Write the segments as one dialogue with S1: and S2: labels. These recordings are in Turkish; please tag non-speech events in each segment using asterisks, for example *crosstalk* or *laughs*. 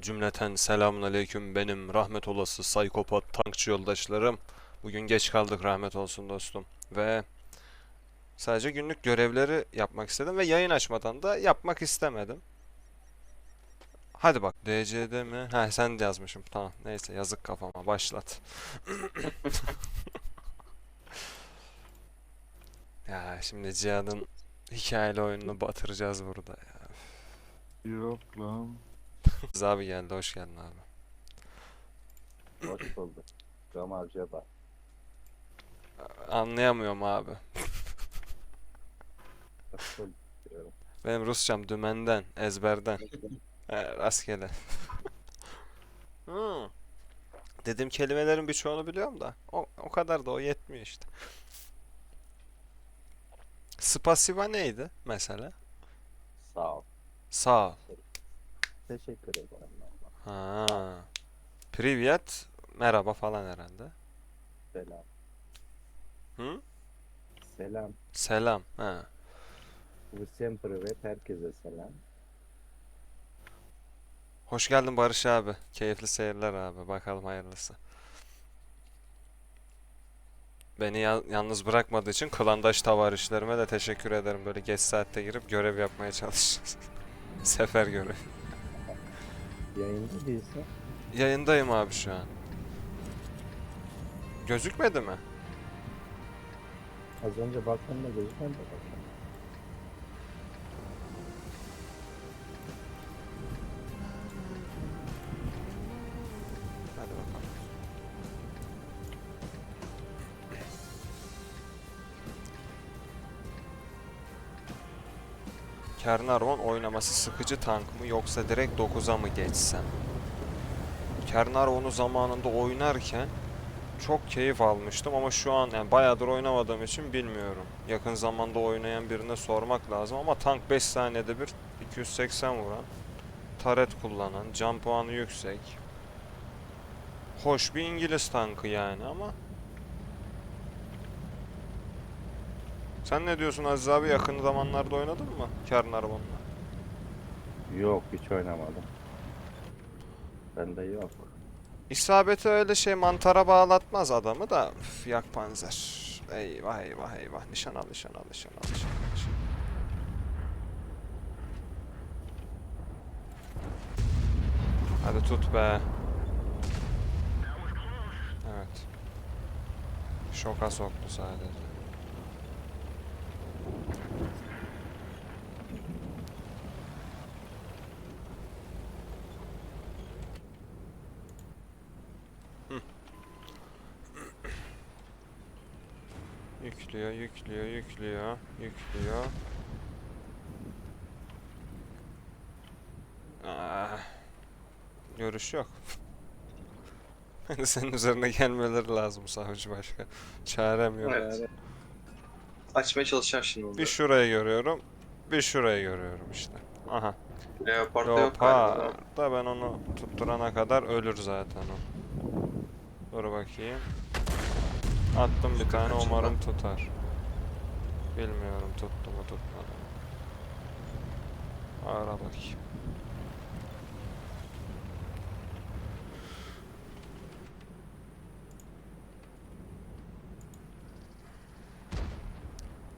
S1: Cümleten selamun aleyküm benim rahmet olası saykopat tankçı yoldaşlarım. Bugün geç kaldık rahmet olsun dostum. Ve sadece günlük görevleri yapmak istedim ve yayın açmadan da yapmak istemedim. Hadi bak DC'de mi? Ha sen de yazmışım. Tamam neyse yazık kafama başlat. *laughs* Ya şimdi Cihan'ın hikayeli oyununu batıracağız burada ya.
S2: Yok lan.
S1: Rıza abi geldi hoş geldin abi.
S3: Hoş bulduk. Cemal Ceba.
S1: Anlayamıyorum abi.
S3: Hoş bulduk diyorum.
S1: Benim Rusçam dümenden, ezberden. He, rastgele. Hmm. Dediğim kelimelerin birçoğunu biliyorum da. O, o kadar da o yetmiyor işte. Spasiba neydi mesela?
S3: Sağ ol.
S1: Sağ ol.
S3: Teşekkür ederim. valla.
S1: Ha. Privyet, merhaba falan herhalde.
S3: Selam.
S1: Hı?
S3: Selam.
S1: Selam. Ha.
S3: Всем привет. Herkese selam.
S1: Hoş geldin Barış abi. Keyifli seyirler abi. Bakalım hayırlısı. Beni ya- yalnız bırakmadığı için klandaş tavarişlerime de teşekkür ederim. Böyle geç saatte girip görev yapmaya çalışacağız. *laughs* Sefer görevi.
S3: Yayında değilse
S1: Yayındayım abi şu an. Gözükmedi mi?
S3: az önce baktığımda gözükmedi
S1: Kernarvon oynaması sıkıcı tank mı yoksa direkt 9'a mı geçsem? Kernarvon'u zamanında oynarken çok keyif almıştım ama şu an yani bayağıdır oynamadığım için bilmiyorum. Yakın zamanda oynayan birine sormak lazım ama tank 5 saniyede bir 280 vuran, taret kullanan, can puanı yüksek, Hoş bir İngiliz tankı yani ama Sen ne diyorsun Aziz abi? Yakın zamanlarda oynadın mı Caernarvon'la?
S3: Yok hiç oynamadım. Bende yok.
S1: İsabeti öyle şey mantara bağlatmaz adamı da üf, yak panzer. Eyvah eyvah eyvah. Nişan al nişan al nişan al nişan al. nişan. Hadi tut be. Evet. Şoka soktu sadece. Yüklüyor, yüklüyor, yüklüyor, yüklüyor. Ah. Görüş yok. *laughs* Senin üzerine gelmeleri lazım savcı başka. Çarem yok.
S4: Evet. Açmaya çalışacağım şimdi onu.
S1: Bir şurayı görüyorum, bir şurayı görüyorum işte. Aha.
S4: Leopard'da yok galiba.
S1: Leopard da ben onu tutturana kadar ölür zaten o. Dur bakayım. Attım bir tane umarım tutar. Bilmiyorum tuttu mu tutmadı mı. Ara bakayım.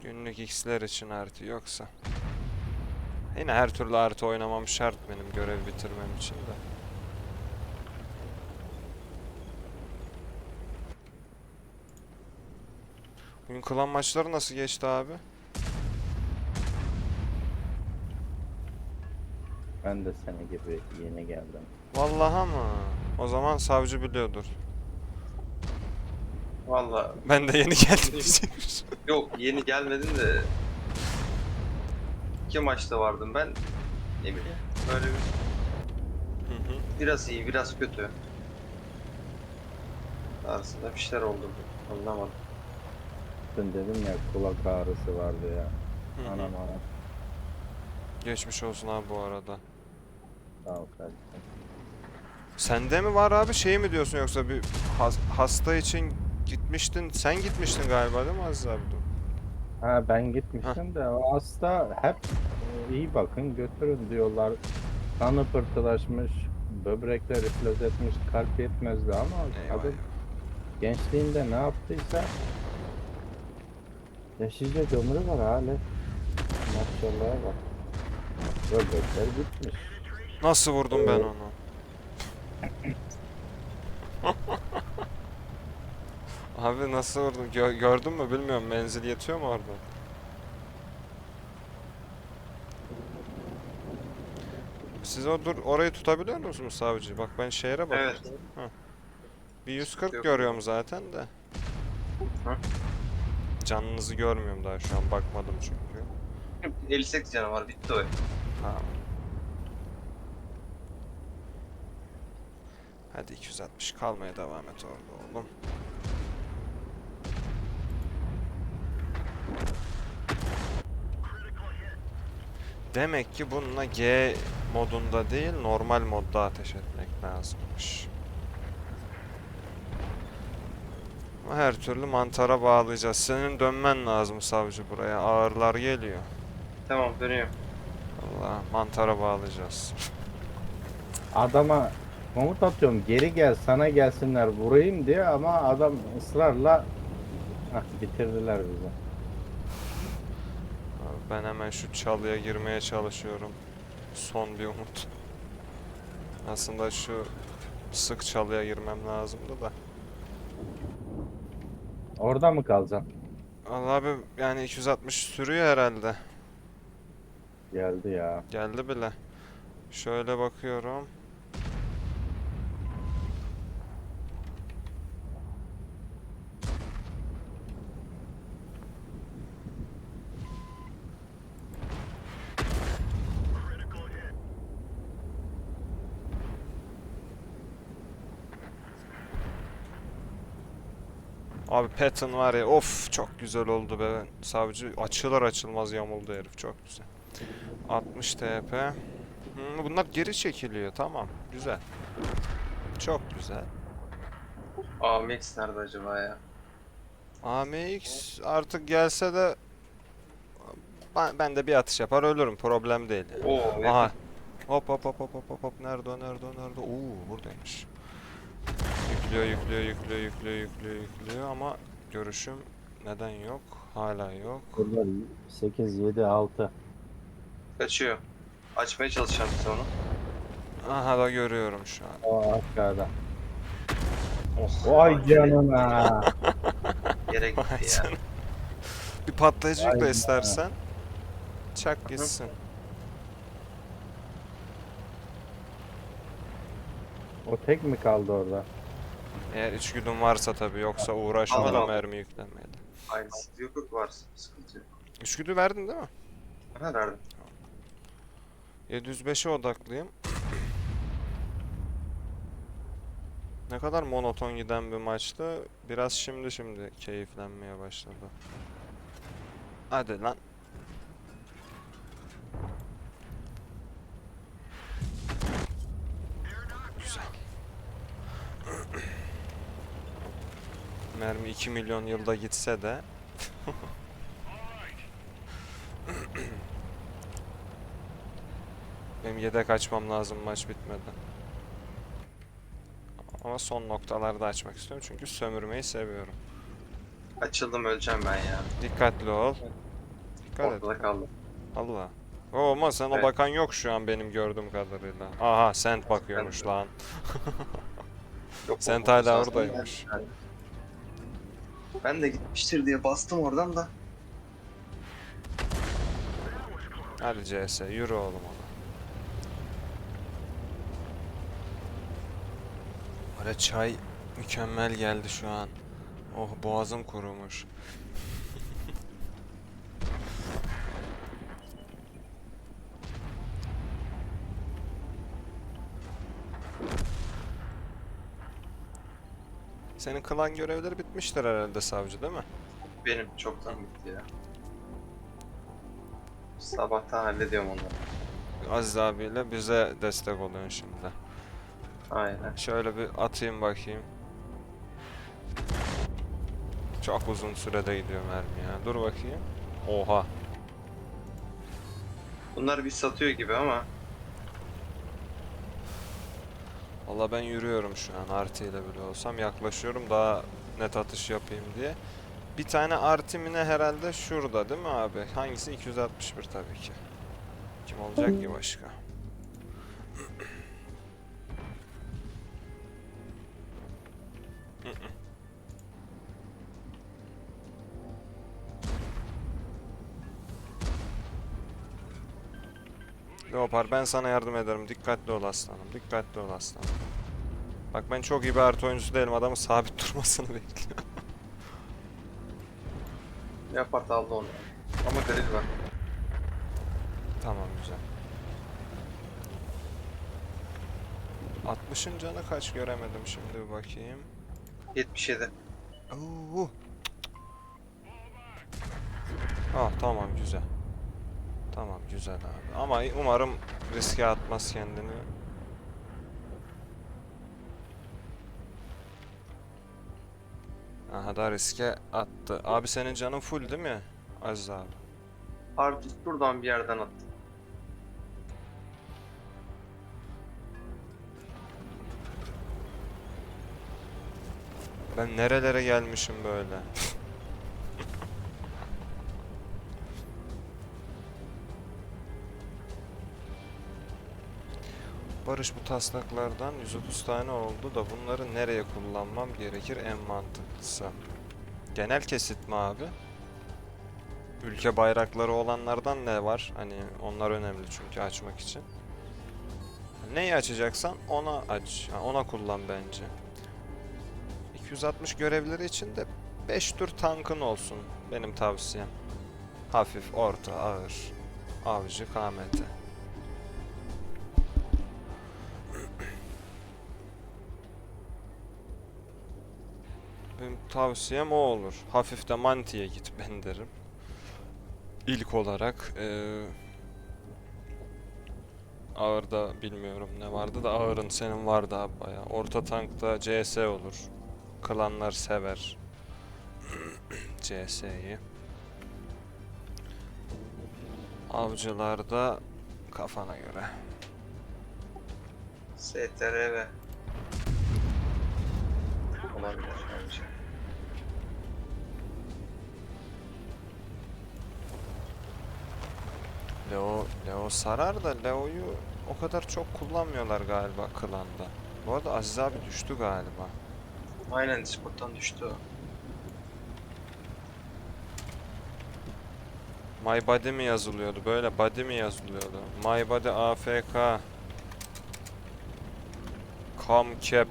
S1: Günlük x'ler için artı yoksa. Yine her türlü artı oynamam şart benim görev bitirmem için de. Bugün klan maçları nasıl geçti abi?
S3: Ben de seni gibi yeni geldim.
S1: Vallahi mı? O zaman savcı biliyordur.
S4: Valla
S1: Ben de yeni geldim diyecekmiş. *laughs*
S4: yok yeni gelmedin de iki maçta vardım ben. Ne bileyim böyle bir,
S1: Hı hı.
S4: biraz iyi biraz kötü. Arasında bir şeyler oldu. Anlamadım.
S3: Dün dedim ya kulak ağrısı vardı ya.
S1: Hı hı.
S3: Anam anam.
S1: Geçmiş olsun abi bu arada.
S3: Sağ ol kardeşim.
S1: Sende mi var abi şey mi diyorsun yoksa bir has- hasta için gitmiştin. Sen gitmiştin galiba değil mi Aziz abi?
S3: Ha ben gitmiştim de o hasta hep e, iyi bakın götürün diyorlar. Kanı pırtılaşmış, böbrekler iflas etmiş, kalp yetmezdi ama
S1: Eyvah.
S3: adam gençliğinde ne yaptıysa yaşayacak ömrü var hala. Maşallah bak. Böbrekler bitmiş.
S1: Nasıl vurdum ben onu? *laughs* Abi nasıl vurdum? Gö- gördün mü bilmiyorum. Menzil yetiyor mu orada? Siz o dur orayı tutabiliyor musunuz savcı? Bak ben şehre bakıyorum.
S4: Evet.
S1: Bir 140
S4: Yok.
S1: görüyorum zaten de.
S4: Hı?
S1: Canınızı görmüyorum daha şu an bakmadım çünkü.
S4: 58 canı var bitti o.
S1: Ha. Hadi 260 kalmaya devam et orada oğlum. Demek ki bununla G modunda değil normal modda ateş etmek lazımmış. Ama her türlü mantara bağlayacağız. Senin dönmen lazım savcı buraya. Ağırlar geliyor.
S4: Tamam dönüyorum.
S1: Allah mantara bağlayacağız.
S3: Adama komut atıyorum geri gel sana gelsinler vurayım diye ama adam ısrarla Hah, bitirdiler bizi.
S1: Abi Ben hemen şu çalıya girmeye çalışıyorum. Son bir umut. Aslında şu sık çalıya girmem lazımdı da.
S3: Orada mı kalacaksın?
S1: Allah abi yani 260 sürüyor herhalde.
S3: Geldi ya.
S1: Geldi bile. Şöyle bakıyorum. Abi pattern var ya of çok güzel oldu be savcı açılır açılmaz yamuldu herif çok güzel. 60 TP. Hmm, bunlar geri çekiliyor. Tamam. Güzel. Çok güzel.
S4: AMX nerede acaba ya?
S1: AMX artık gelse de ben, ben de bir atış yapar ölürüm. Problem değil. yani.
S4: Oo,
S1: Aha. Hop hop hop hop hop hop. Nerede o nerede o nerede? Oo buradaymış. Yüklüyor yüklüyor yüklüyor yüklüyor yüklüyor yüklüyor ama görüşüm neden yok? Hala yok.
S3: Burada 8, 7, 6.
S4: kaçıyor. Açmaya çalışacağım biz onu.
S1: Aha da görüyorum şu an.
S3: O aşağıda.
S4: Oh,
S3: Vay canına. *laughs*
S4: Yere
S1: Vay
S4: gitti ya.
S1: canına. Bir patlayıcı yükle
S3: Aynen.
S1: istersen. Çak gitsin.
S3: o tek mi kaldı orada?
S1: Eğer içgüdün varsa tabii yoksa uğraşma da mermi yüklemeyle.
S4: Aynısı. Yok yok var. Sıkıntı yok.
S1: İçgüdü verdin değil mi?
S4: Ha verdim.
S1: 705'e odaklıyım. Ne kadar monoton giden bir maçtı. Biraz şimdi şimdi keyiflenmeye başladı. Hadi lan. Güzel. Mermi 2 milyon yılda gitse de *laughs* Benim yedek açmam lazım maç bitmeden. Ama son noktalarda açmak istiyorum çünkü sömürmeyi seviyorum.
S4: Açıldım öleceğim ben ya.
S1: Dikkatli ol. Dikkat et.
S4: Ortada kaldım.
S1: Allah. Oo, ama sen o
S4: Evet.
S1: bakan yok şu an benim gördüğüm kadarıyla. Aha Sent bakıyormuş *laughs*
S4: Sent.
S1: lan.
S4: Yok,
S1: Sen
S4: o-
S1: hala oradaymış.
S4: Ben de gitmiştir diye bastım oradan da.
S1: Hadi CS yürü oğlum ona. Böyle çay mükemmel geldi şu an. Oh boğazım kurumuş. Senin klan görevleri bitmiştir herhalde savcı değil mi?
S4: Benim çoktan bitti ya. Sabahtan hallediyorum onları.
S1: Aziz abiyle bize destek oluyorsun şimdi.
S4: Aynen.
S1: Şöyle bir atayım bakayım. Çok uzun sürede gidiyor mermi ya. Dur bakayım. Oha.
S4: Bunlar bir satıyor gibi ama
S1: Valla ben yürüyorum şu an artı ile bile olsam yaklaşıyorum daha net atış yapayım diye. Bir tane artı mine herhalde şurada değil mi abi? Hangisi? 261 tabii ki. Kim olacak ki başka? Leopar ben sana yardım ederim. Dikkatli ol aslanım. Dikkatli ol aslanım. Bak ben çok iyi bir artı oyuncusu değilim. Adamın sabit *laughs* durmasını bekliyorum.
S4: Leopard aldı onu. Ama grill var.
S1: Tamam güzel. 60'ın canı kaç göremedim şimdi bir bakayım.
S4: 77.
S1: Oo. Ah tamam güzel. Tamam güzel abi. Ama umarım riske atmaz kendini. Aha da riske attı. Abi senin canın full değil mi? Aziz abi.
S4: Harbi buradan bir yerden attı.
S1: Ben nerelere gelmişim böyle. Barış bu taslaklardan 130 tane oldu da bunları nereye kullanmam gerekir en mantıklısı? Genel kesit mi abi? Ülke bayrakları olanlardan ne var? Hani onlar önemli çünkü açmak için. Neyi açacaksan ona aç. Ha, Ona kullan bence. 260 görevleri için de 5 tür tankın olsun benim tavsiyem. Hafif, orta, ağır, avcı, KMT. Tavsiyem o olur. Hafif de mantiye git ben derim. İlk olarak eee Ağırda bilmiyorum ne vardı da ağırın senin vardı abi bayağı. Orta tankta CS olur. Klanlar sever. *clears throat* CS'yi. Avcılarda kafana göre.
S4: STRV. Olabilir bence.
S1: Leo, Leo sarar da Leo'yu o kadar çok kullanmıyorlar galiba klanda. Bu arada Aziz abi düştü galiba.
S4: Aynen Discord'dan düştü o.
S1: My body mi yazılıyordu? Böyle body mi yazılıyordu? My body AFK. Come cap.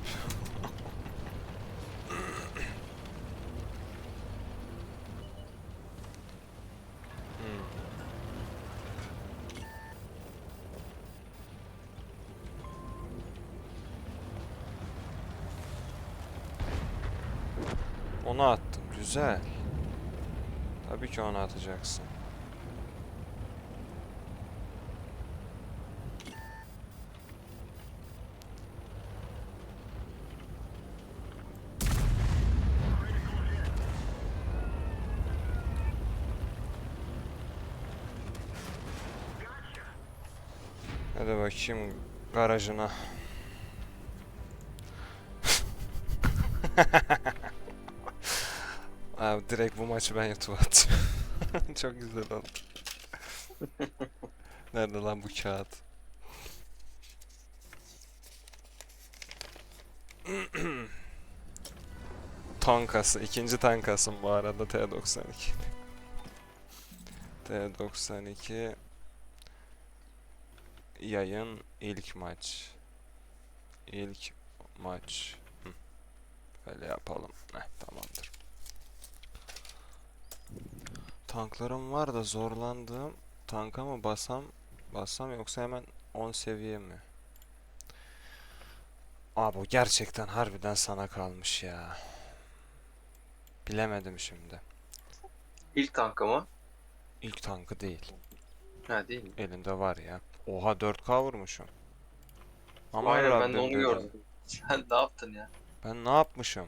S1: Hmm. Onu attım. Güzel. Tabii ki onu atacaksın. Hadi bakayım garajına. *laughs* *laughs* Abi direkt bu maçı ben YouTube'a atacağım. *laughs* Çok güzel oldu. *laughs* Nerede lan bu kağıt? *clears throat* Tankası. ikinci tankasım bu arada T92. T92 yayın ilk maç. İlk maç. Hı. Böyle yapalım. Heh, tamamdır. Tanklarım var da zorlandığım tanka mı basam bassam yoksa hemen 10 seviye mi? Abi bu gerçekten harbiden sana kalmış ya. Bilemedim şimdi.
S4: İlk tankı mı?
S1: İlk tankı değil.
S4: Ha değil mi?
S1: Elinde var ya. Oha 4K vurmuşum. Ama
S4: Aynen ben de onu gördüm. *laughs* Sen ne yaptın ya?
S1: Ben ne yapmışım?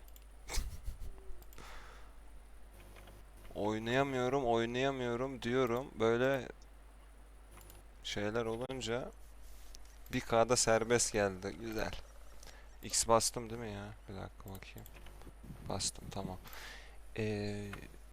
S1: Oynayamıyorum, oynayamıyorum diyorum. Böyle şeyler olunca bir K'da serbest geldi. Güzel. X bastım değil mi ya? Bir dakika bakayım. Bastım tamam. Ee,